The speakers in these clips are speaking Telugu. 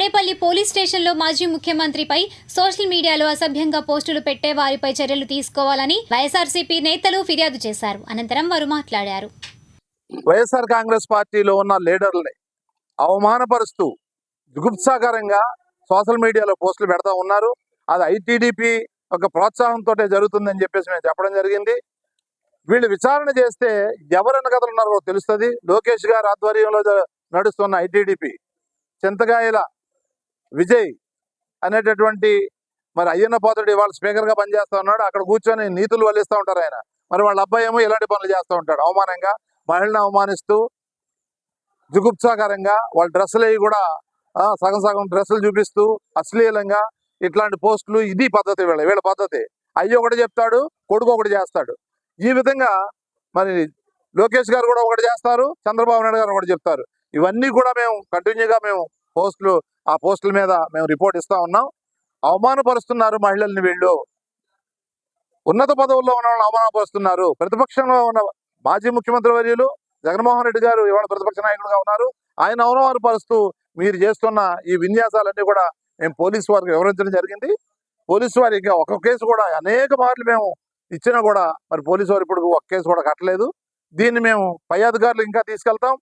తాడేపల్లి పోలీస్ స్టేషన్లో మాజీ ముఖ్యమంత్రిపై సోషల్ మీడియాలో అసభ్యంగా పోస్టులు పెట్టే వారిపై చర్యలు తీసుకోవాలని వైఎస్ఆర్సీపీ నేతలు ఫిర్యాదు చేశారు. అనంతరం వారు మాట్లాడారు. వైఎస్ఆర్ కాంగ్రెస్ పార్టీలో ఉన్న లీడర్లని అవమానపరుస్తూ జుగుప్సాకరంగా సోషల్ మీడియాలో పోస్టులు పెడతా ఉన్నారు. అది ఐటీడీపీ ఒక ప్రోత్సాహంతో జరుగుతుందని చెప్పేసి మేము చెప్పడం జరిగింది. వీళ్ళు విచారణ చేస్తే ఎవరైన కథలు ఉన్నారో తెలుస్తుంది. లోకేష్ గారి ఆధ్వర్యంలో నడుస్తున్న ఐటీడీపీ చింతకాయల విజయ్ అనేటటువంటి మరి అయ్యన్న పాత్రుడు ఇవాళ స్పీకర్గా పనిచేస్తా ఉన్నాడు. అక్కడ కూర్చొని నీతులు వల్లిస్తూ ఉంటారు ఆయన. మరి వాళ్ళ అబ్బాయి ఏమో ఇలాంటి పనులు చేస్తూ ఉంటాడు? అవమానంగా మహిళను అవమానిస్తూ జుగుప్సాకరంగా వాళ్ళ డ్రెస్సులు అవి కూడా సగం సగం డ్రెస్సులు చూపిస్తూ అశ్లీలంగా ఇట్లాంటి పోస్టులు ఇది పద్ధతి వీళ్ళ వీళ్ళ పద్ధతి. అయ్యి ఒకటి చెప్తాడు కొడుకు ఒకటి చేస్తాడు. ఈ విధంగా మరి లోకేష్ గారు కూడా ఒకటి చేస్తారు చంద్రబాబు నాయుడు గారు ఒకటి చెప్తారు. ఇవన్నీ కూడా మేము కంటిన్యూగా మేము పోస్టులు ఆ పోస్టుల మీద మేము రిపోర్ట్ ఇస్తా ఉన్నాం. అవమానపరుస్తున్నారు మహిళల్ని వీళ్ళు. ఉన్నత పదవుల్లో ఉన్న వాళ్ళని అవమానపరుస్తున్నారు. ప్రతిపక్షంలో ఉన్న మాజీ ముఖ్యమంత్రి వర్యులు జగన్మోహన్ రెడ్డి గారు ఇవాళ ప్రతిపక్ష నాయకుడుగా ఉన్నారు. ఆయన అవమానపరుస్తూ మీరు చేస్తున్న ఈ విన్యాసాలన్నీ కూడా మేము పోలీసు వారికి వివరించడం జరిగింది. పోలీసు వారికి ఒక కేసు కూడా అనేక మార్లు మేము ఇచ్చినా కూడా మరి పోలీసు వారు ఇప్పుడు ఒక కేసు కూడా కట్టలేదు. దీన్ని మేము పై అధికారులు ఇంకా తీసుకెళ్తాం.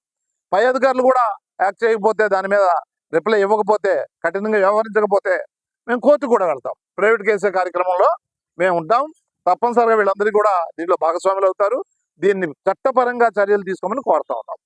పై అధికారులు కూడా యాక్ట్ చేయకపోతే దాని మీద రిప్లై ఇవ్వకపోతే కఠినంగా వ్యవహరించకపోతే మేము కోర్టు కూడా వెళ్తాం. ప్రైవేట్ కేసే కార్యక్రమంలో మేము ఉంటాం. తప్పనిసరిగా వీళ్ళందరికీ కూడా దీంట్లో భాగస్వాములు అవుతారు. దీన్ని చట్టపరంగా చర్యలు తీసుకోమని కోరుతా ఉన్నాం.